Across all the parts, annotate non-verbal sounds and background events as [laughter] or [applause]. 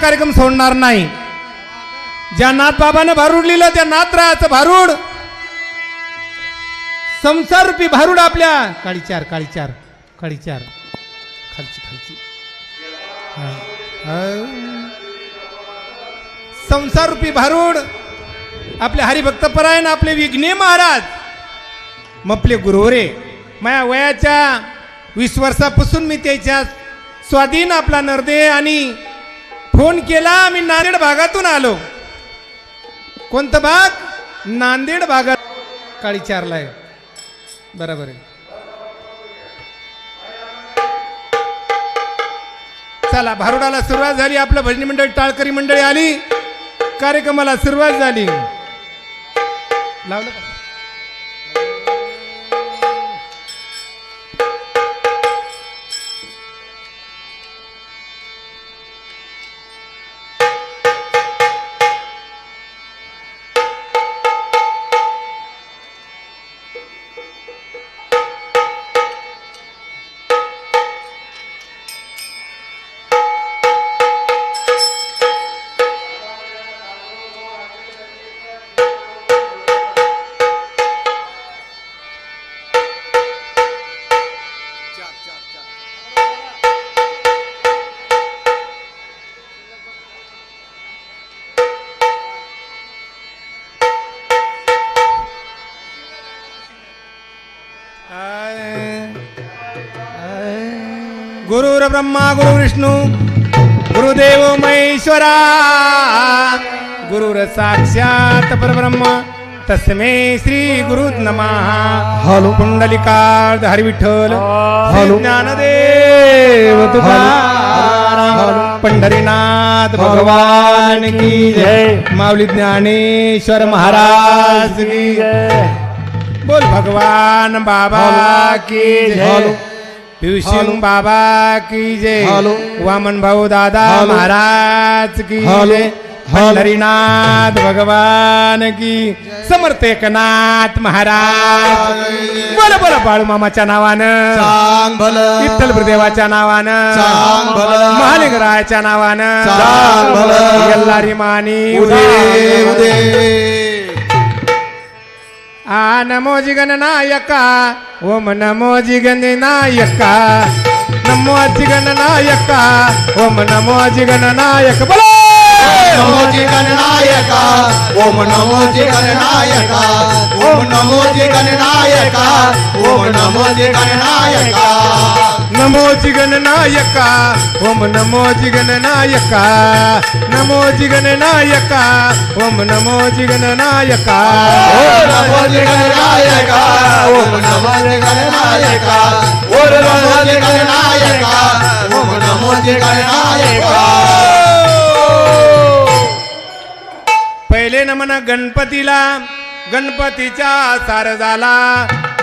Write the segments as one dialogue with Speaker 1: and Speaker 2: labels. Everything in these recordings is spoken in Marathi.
Speaker 1: कार्यक्रम सोडणार नाही. ज्या नाथबाबानं भारूड लिहिलं त्या नाथराचं भारूड. संसारूपी भारूड आपल्या. काळी चार काळी चार काळी चार खालची खालची. संसारूपी संसार भारूड. आपले हरिभक्तपरायण आपले विघ्ने महाराज. मपले गुरुवरे. माझ्या वयाच्या वीस वर्षापासून मी त्याच्या स्वाधीन आपला नरदेह आणि फोन केला मी नांदेड भागातून आलो. कोणतं भाग? नांदेड भागात. काळी चारला आहे. बरोबर आहे. चला भारुडाला सुरुवात झाली. आपलं भजनी मंडळ टाळकरी मंडळी आली. कार्यक्रमाला सुरुवात झाली. लावलं का? गुरुर ब्रह्मा गुरु विष्णू गुरुदेव महेश्वरा गुरुर साक्षात परब्रह्म तस्मे श्री गुरु नमः।
Speaker 2: हॅलो.
Speaker 1: कुंडलिकार्ध हरी विठ्ठल
Speaker 2: हॅलो.
Speaker 1: ज्ञानदेव पंढरीनाथ भगवान की जय. माऊली ज्ञानेश्वर महाराज की बोल भगवान बाबा की जय. भीमसिंग बाबा की जय
Speaker 2: हॅलो.
Speaker 1: वामन भाऊ दादा. महाराज की. जय
Speaker 2: हॅलो.
Speaker 1: हरिनाथ भगवान की समर्थ एकनाथ महाराज बोला बोला बाळू मामाच्या नावानं विठ्ठल गुरुदेवाच्या नावानं. महालिंगरायाच्या नावानं
Speaker 2: चांग भलं.
Speaker 1: यल्लारी मानी
Speaker 2: उदे उदे
Speaker 1: आ नमो जिगणनायका ओम नमो जिगणनायका नमो जिगणनायका ओम नमो जिगणनायक बोलो
Speaker 2: नमो जी गणनायका ओम नमो जी गणनायका ओम नमो जी गणनायका ओम नमो जी गणनायका
Speaker 1: नमो जिगणनायका ओम नमो जिगणनायका नमो जिगणनायका ओम नमो जिगणनायका।
Speaker 2: नमो ओम नमो जी गणनायका ओम नमो जी गणनायका ओम नमो जी गणनायका
Speaker 1: पहिले नमन गणपतीला गणपतीचा सार झाला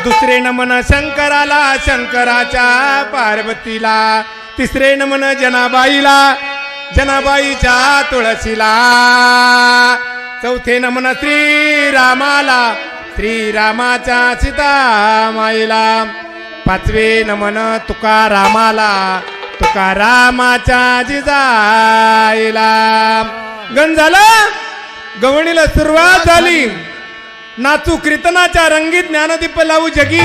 Speaker 1: दुसरे नमन शंकराला शंकराच्या पार्वतीला. तिसरे नमन जनाबाईला जनाबाईच्या तुळशीला. चौथे नमन श्रीरामाला श्रीरामाच्या सीतामाईला. पाचवे नमन तुकारामाला तुकारामाच्या जिजाईला. गण झाला? गवणीला सुरुवात झाली. नाचू कीर्तनाच्या रंगीत ज्ञानदीप लावू जगी.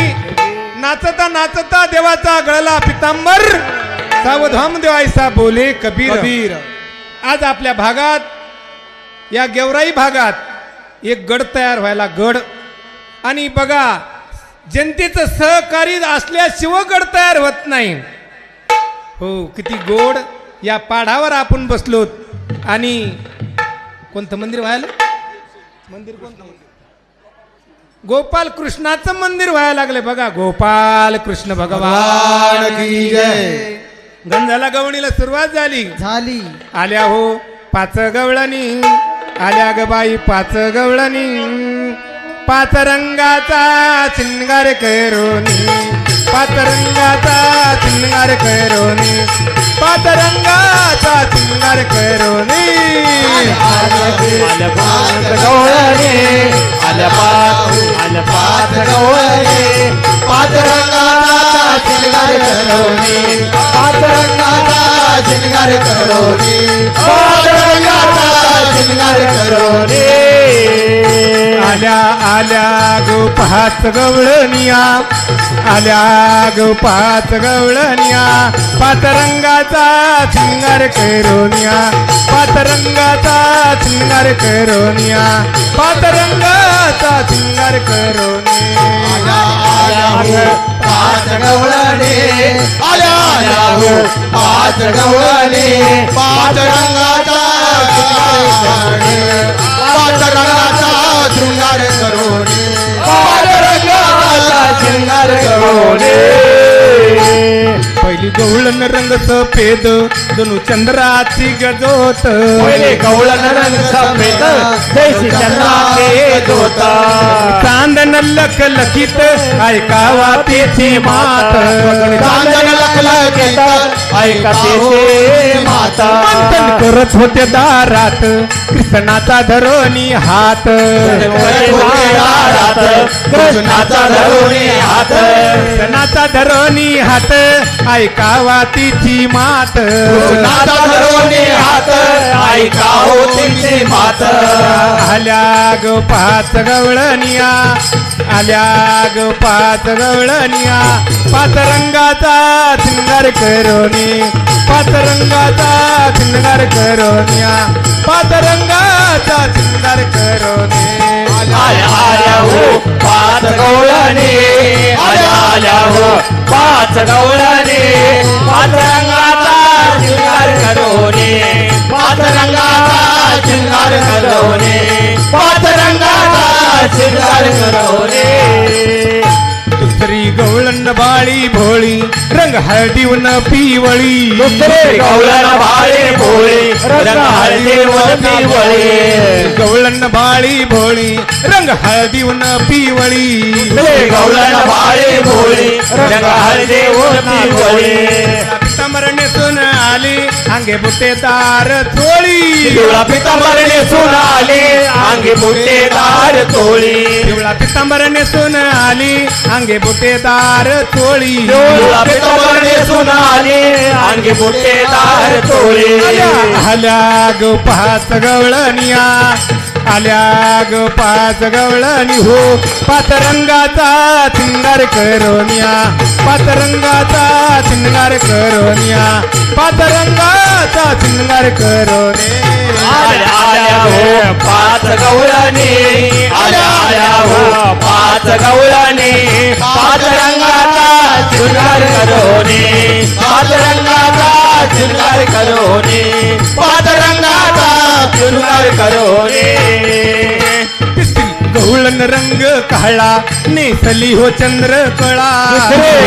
Speaker 1: नाचता नाचता देवाचा गळला पितांबर. सावधाम देवायसा बोले कबीर.
Speaker 2: कबीर.
Speaker 1: आज आपल्या भागात या गेवराई भागात एक गड तयार व्हायला गड. आणि बघा जनतेचं सहकारी असल्याशिवाय गड तयार होत नाही. हो किती गोड. या पाढावर आपण बसलोत. आणि कोणतं मंदिर व्हायला? मंदिर कोणतं? गोपाल कृष्णाचं मंदिर व्हायला लागले. बघा गोपाल कृष्ण भगवान
Speaker 2: की जय.
Speaker 1: गंधाला गवणीला सुरुवात झाली.
Speaker 3: झाली.
Speaker 1: आल्या हो पाच गवळणी. आल्या ग बाई पाच गवळणी. पाच रंगाचा शिंगार करोनी. पाच रंगाचा शिंगार करोनी. पाच रंगाचा शिंगार करोनी.
Speaker 2: आल्या पाच गवळणे आल्या पाच आल्या पाच गवळणे पाच रंगाचा शिंगार करोनी पाचरंगाचा शिंगार शिंगार करोनी
Speaker 1: आल्या आल्या गो पाच गवळणिया. आल्या गो पाच गवळणिया पाच रंगाचा शिंगार करोनिया. पाच रंगाचा शिंगार करोनिया. पाच रंगाचा शिंगार करोनी
Speaker 2: पाच गवळणे आल्या आल्या हो पाच गवळणे पाच रंगाचा पाच रंगाचा शृंगार करोनी. पाच रंगाचा शृंगार करोनी.
Speaker 1: पहिली गवळण रंग सफेद दोन चंद्राची गजोत.
Speaker 3: पहिले गवळण रंग सफेद जैसी चंद्राचे दोत
Speaker 1: चांदन लख लखित ऐकावा तेची मात.
Speaker 2: चांदन लखल केत
Speaker 3: ऐका तेचे माता.
Speaker 1: मंथन करत होते दारात कृष्णाचा धरोनी हात.
Speaker 3: दारात कृष्णाचा धरुणी हात.
Speaker 1: कृष्णाचा धरोनी हात ऐकावा तिची मात.
Speaker 3: हात हो तिची मात.
Speaker 1: आल्या ग पाच गवळनिया आल्या ग पाच गवळनिया पाच रंगाचा सिंगार करोनी पाच रंगाचा सिंगार करोनिया पाच रंगाचा सिंगार करोनी.
Speaker 3: आल्या आल्या हो पाच गवळणी आल्या आल्या हो पाच गवळणी पाच रंगाचा शृंगार करोने पाच रंगाचा शृंगार करोने पाच रंगाचा शृंगार करोने
Speaker 1: दुसरी गवळण बाळी भोळी रंग हळदीवन पिवळी.
Speaker 3: गवळण भाळे भोळे. रंग हळदी वरती वळे
Speaker 1: गवळण बाळी भोळी. रंग हळदीवन पिवळी.
Speaker 3: गवळण भाळे भोळे. रंग हळदी वरती वळे
Speaker 1: पितांबर नेसून आली. अंगे बुटेदार चोळी.
Speaker 3: पिवळा पितांबर नेसून आले अंगे बुट्टेदार चोळी.
Speaker 1: पिवळा पितांबर नेसून आली अंगे बुटेदार चोळी.
Speaker 3: पिवळा पितांबर नेसून आले अंगे बुट्टेदार चोळी.
Speaker 1: आल्या आल्या ग पाच गवळनिया. आल्या ग पाच गवळणी हो. पातरंगाचा चिंगार करोनिया पातरंगाचा चिंगार करोनिया पातरंगाचा चिंगार करोने
Speaker 3: आल्या आल्या हो पाच गवळणी. आल्या आल्या हो पाच गवळणी. पाच रंगाचा शृंगार करोने पाच रंगाचा शृंगार करोने पाच रंगाचा करोने।
Speaker 1: तिसरी रंग काळा नेसली हो चंद्र कळा।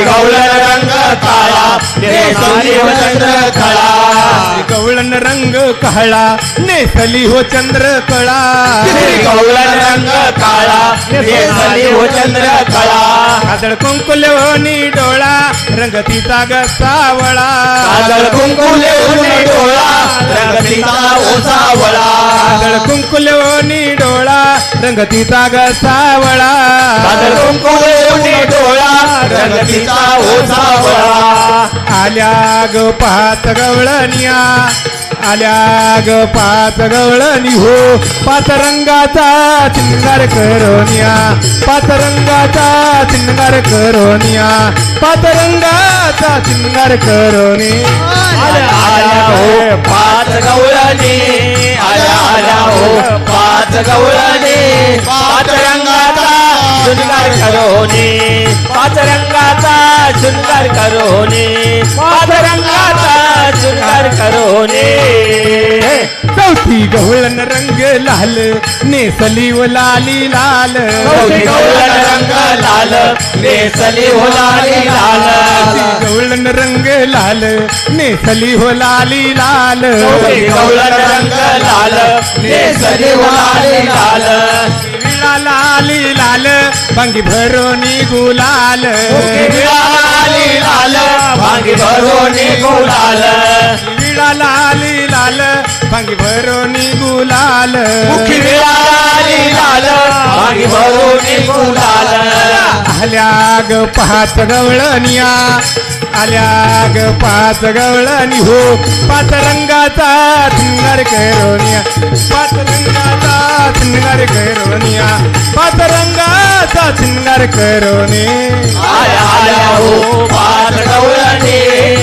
Speaker 3: गौळन रंग काळा नेसली हो चंद्र कळा।
Speaker 1: गवळण रंग काळा नेसली हो चंद्र कळा
Speaker 3: गवळण रंग काळा नेसली हो चंद्र कळा
Speaker 1: काजळ कुंकुलवणी डोळा रंग तिचा ग सावळा.
Speaker 3: काजळ कुंकू लेऊन डोळा रंग तिचा ओसावळा
Speaker 1: काजळ कुंकुलवणी डोळा रंग तिचा ग सावळा.
Speaker 3: काजळ कुंकू लेऊन डोळा रंग तिचा ओसावळा
Speaker 1: आल्या ग पाच गवळनिया आल्या ग पाच गवळणी हो पाच रंगाचा चिंगार करोनिया पाच रंगाचा चिंगार करोनिया पाच रंगाचा चिंगार करोनी
Speaker 3: आल्या आल्या हो पाच गवळणी आल्या आल्या हो पाच गवळणी पाच रंगाचा शृंगार करोने पाच रंगाचा शृंगार करोने पाच रंगाचा शृंगार करोने.
Speaker 1: चौथी गवळण रंग लाल नेसली व लाली लाल.
Speaker 3: चौथी गवळण रंग लाल नेसली हो लाली लाल.
Speaker 1: गवळण रंग लाल नेसली हो लाली लाल.
Speaker 3: चौथी गवळण रंग लाल नेसली हो लाली लाल.
Speaker 1: विळा लाली लाल भांगी भरोनी गुलाल.
Speaker 3: लाली लाल भांगी भरोनी गुलाल.
Speaker 1: विळा लाली लाल भांगी भरोनी गुलाल.
Speaker 3: लाली लाल भांगी भरोनी गुलाल.
Speaker 1: आल्या ग पाच गवळनिया आल्या ग पाच गवळणी हो. पाच रंगाचा सिंगार करोनिया. पाच रंगाचा सिंगार करोनिया. पाच रंगाचा सिंगार करोने
Speaker 3: आल्या आल्या हो पाच गवळणी.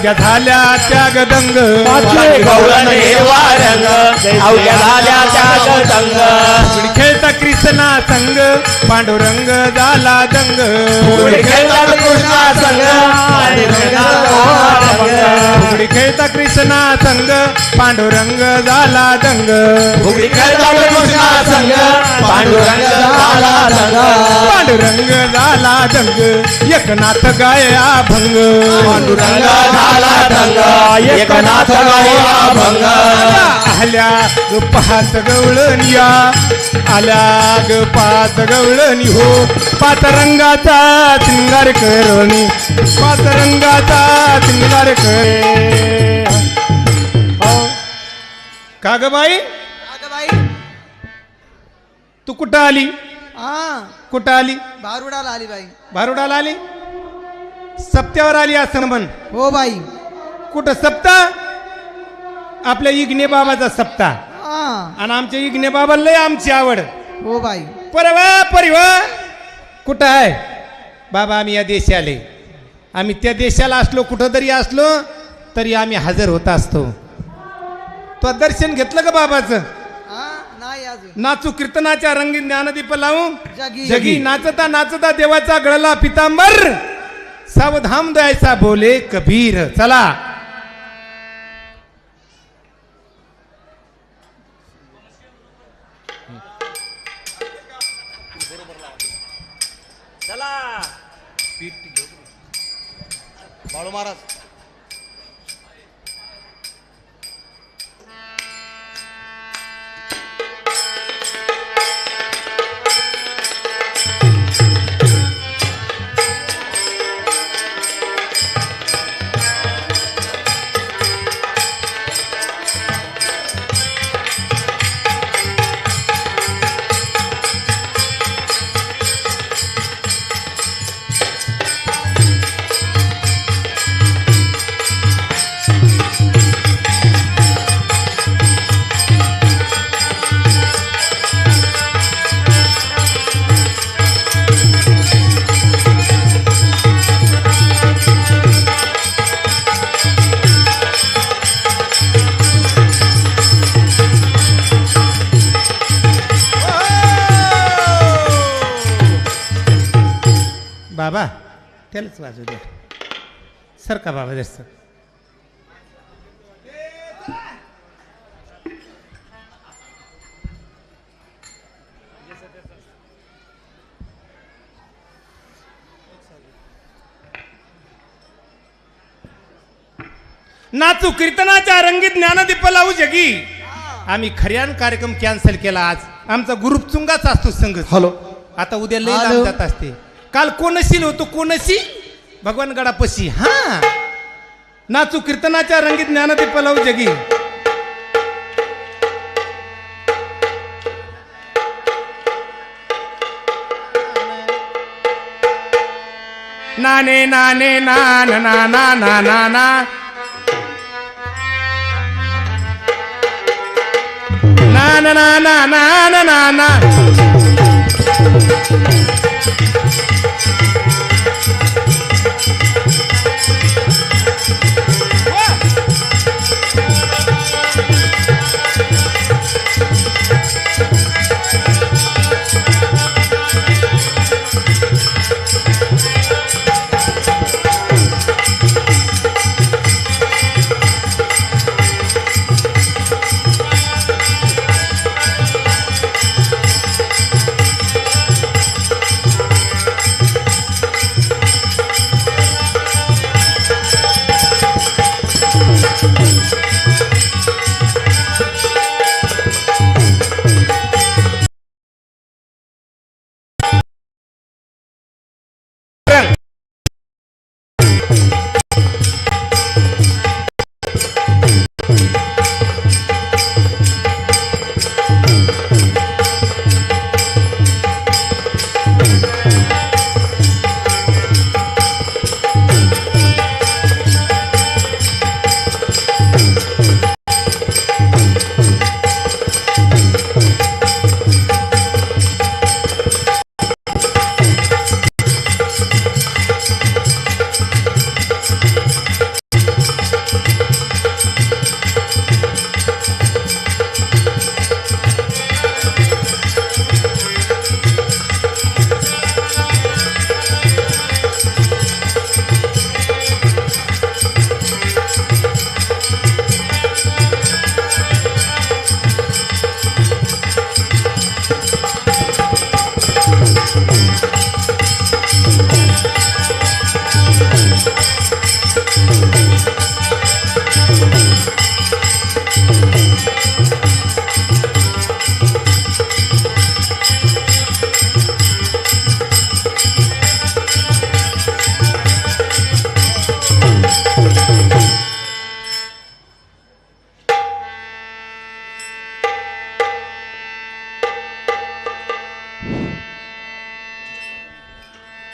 Speaker 1: अवघ्या झाल्या त्याग दंग
Speaker 3: गवळण हिरवा रंग अवघ्या झाल्या त्या दंग
Speaker 1: खेळता कृष्णा संग. पांडुरंग झाला दंग.
Speaker 3: खेळतात कृष्णा संग.
Speaker 1: फुगडी खेळता कृष्णा संग. पांडुरंग झाला दंग.
Speaker 3: फुगडी खेळतात कृष्णा संग. पांडुरंग झाला
Speaker 1: पांडुरंग झाला दंग एकनाथ गाया भंग.
Speaker 3: पांडुरंग झाला दंग एकनाथ गाया भंग.
Speaker 1: आल्या ग पाच गवळणिया आल्या ग पाच गवळणी हो. पाच रंगाचा सिंगार करोनी पाच रंगाचा सिंगार कर का ग बाई? तू कुठं आली?
Speaker 4: हा
Speaker 1: कुठं आली?
Speaker 4: भारुडाला आली बाई.
Speaker 1: भारुडाला आली? सप्त्यावर आली असं म्हण.
Speaker 4: हो बाई.
Speaker 1: कुठं सप्ता? आपल्या इग्ने बाबाचा सप्ता.
Speaker 4: हा.
Speaker 1: आणि आमच्या इग्ने बाबाला लय आमची आवड.
Speaker 4: हो बाई.
Speaker 1: परवा परिवा कुठं आहे? बाबा आम्ही या देशाले आम्ही त्या देशाला असलो कुठं तरी असलो तरी आम्ही हजर होत असतो. तो दर्शन घेतलं का बाबाचं?
Speaker 4: हा
Speaker 1: नाचू कीर्तनाच्या रंगीत ज्ञानदीप लावून.
Speaker 4: जगी.
Speaker 1: जगी. नाचता नाचता देवाचा गळला पितांबर. सावधाम द्यायचा बोले कबीर. चला.
Speaker 2: बाळू महाराज.
Speaker 1: त्यालाच वाजू द्या सर का बाबा जास्त नाचू कीर्तनाच्या रंगीत ज्ञानदीप लावू जगी. आम्ही खऱ्यान कार्यक्रम कॅन्सल केला आज. आमचा ग्रुप चुंगाच असतो संघ.
Speaker 2: हॅलो
Speaker 1: आता उद्या लई
Speaker 4: हॅलो.
Speaker 1: लांब जात असते. काल कोणशी नव्हतो कोणशी भगवान गडापशी हा नाचू कीर्तनाच्या रंगीत ज्ञानाती लावू जगी नाने नाने नान ना ना ना ना ना ना ना ना ना ना ना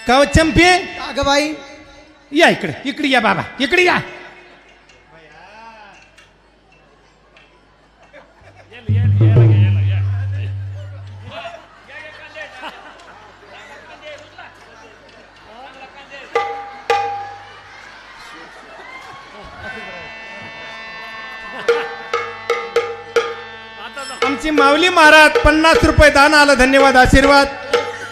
Speaker 1: का चंपे।
Speaker 4: बाई।
Speaker 1: या इकडे इकडे या बाबा इकडे या। आमची माऊली महाराज पन्नास रुपये दान आलं धन्यवाद आशीर्वाद।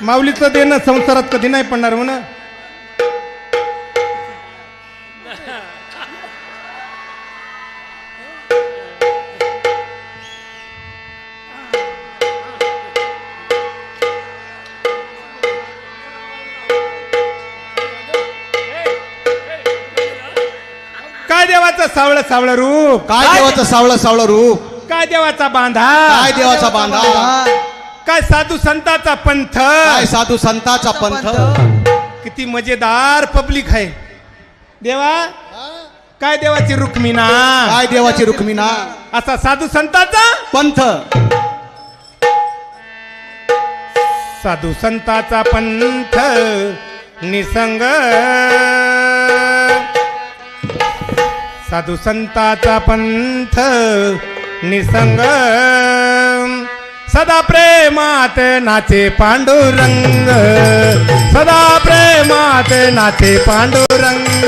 Speaker 1: माऊलीचं देणं संसारात कधी नाही पडणार म्हणा काय देवाचं सावळं सावळं रूप?
Speaker 2: काय देवाचं सावळं सावळं रूप?
Speaker 1: काय देवाचा बांधा?
Speaker 2: काय देवाचा बांधा?
Speaker 1: काय साधू संताचा पंथ?
Speaker 2: काय साधू संताचा पंथ?
Speaker 1: किती मजेदार पब्लिक आहे. देवा काय देवाची रुक्मिणा?
Speaker 2: काय देवाची रुक्मिणा?
Speaker 1: असा साधू संताचा?
Speaker 2: पंथ.
Speaker 1: साधू संताचा पंथ निसंग. साधू संताचा पंथ निसंग. सदा प्रेमात नाचे पांडुरंग सदा प्रेमात नाचे पांडुरंग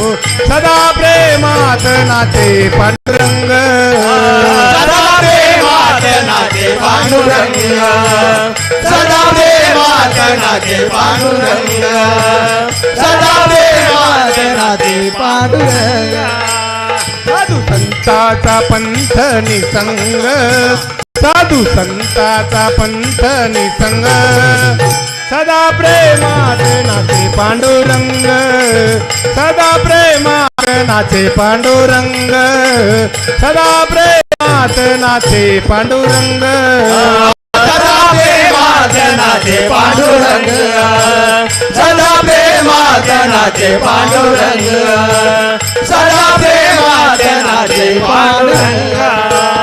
Speaker 1: हो सदा प्रेमात नाचे पांडुरंग
Speaker 2: सदा प्रेमात नाचे पांडुरंग सदा प्रेमात नाचे पांडुरंग सदा प्रेमात नाचे
Speaker 4: पांडुरंग।
Speaker 1: साधू संताचा पंथ निसंग साधू संताचा पंथ निसंग. सदा प्रेमात नाचे पांडुरंग. सदा प्रेमात नाचे पांडुरंग. सदा प्रेमात नाचे पांडुरंग.
Speaker 2: सदा प्रेमात नाचे पांडुरंग. सदा प्रेमात नाचे पांडुरंग. सदा प्रेमात नाचे पांडुरंग.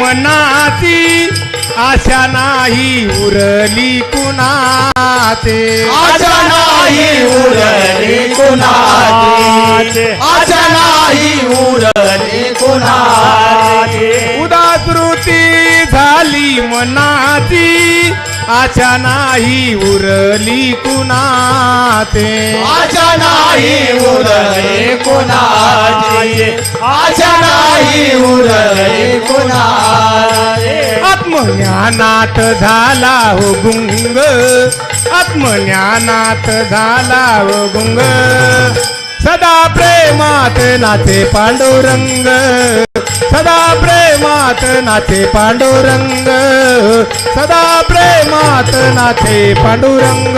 Speaker 1: मनाची आशा नाही उरली कुणाचे.
Speaker 2: आशा नाही उरली कुणाची. आशा नाही उरली कुणाची.
Speaker 1: उदाकृती झाली मनाची. आशा नाही उरली कुणाचे?
Speaker 2: आशा नाही उरली कुणाची? आशा नाही उरली कुणाची?
Speaker 1: आत्मज्ञानात झाला हो गुंग. आत्मज्ञानात झाला हो गुंग. सदा प्रेमात नाथे पांडुरंग. सदा प्रेमात नाथे पांडुरंग. सदा प्रेमात नाथे पांडुरंग.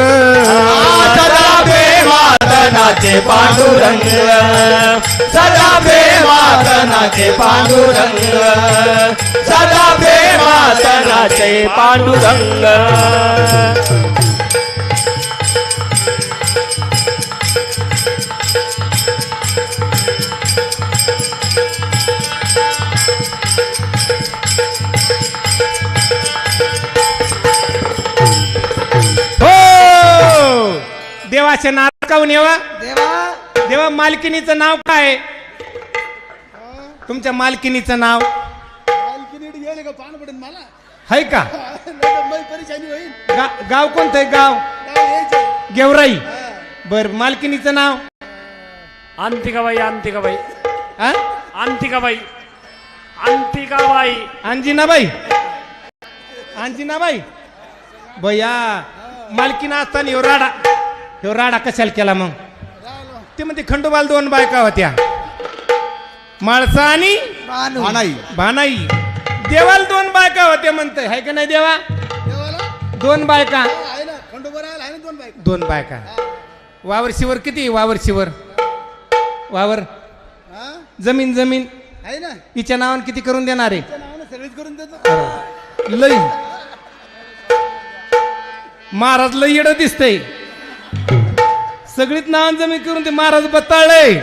Speaker 2: सदा प्रेमात नाचे पांडुरंग. सदा प्रेमात नाचे पांडुरंग. सदा प्रेमात नाचे पांडुरंग.
Speaker 1: देवाचे नाव काऊन येवा?
Speaker 4: देवा.
Speaker 1: देवा मालकिनीचं नाव काय? आहे? तुमच्या मालकिनीचं नाव? आहे का [laughs] गा- गाव कोणतं आहे? गाव? गेवराई. बर मालकिनीचं नाव?
Speaker 3: अंतिकाबाई अंतिकाबाई
Speaker 1: आ?
Speaker 3: अंतिकाबाई अंतिकाबाई
Speaker 1: अंजिनाबाई अंजिनाबाई बया. मालकीना असताना ह्यो राडा ह्यो राडा कशाला केला मग? ते म्हणते खंडोबाल दोन बायका होत्या. माळसा आणि
Speaker 4: मानू
Speaker 2: नाही
Speaker 1: भानाई देवाला दोन बायका होत्या म्हणते हाय का नाही देवा? दोन बायका. दोन बायका. वावर शिवर किती वावर शिवर वावर.
Speaker 2: हा?
Speaker 1: जमीन जमीन.
Speaker 2: आहे ना.
Speaker 1: हिच्या नावाने किती करून देणार आहे?
Speaker 2: त्या नावानं सगळीच करून देतो.
Speaker 1: लई. महाराज लई येडं दिसतंय. सगळीच नावान जमीन करून ते महाराज बताळलंय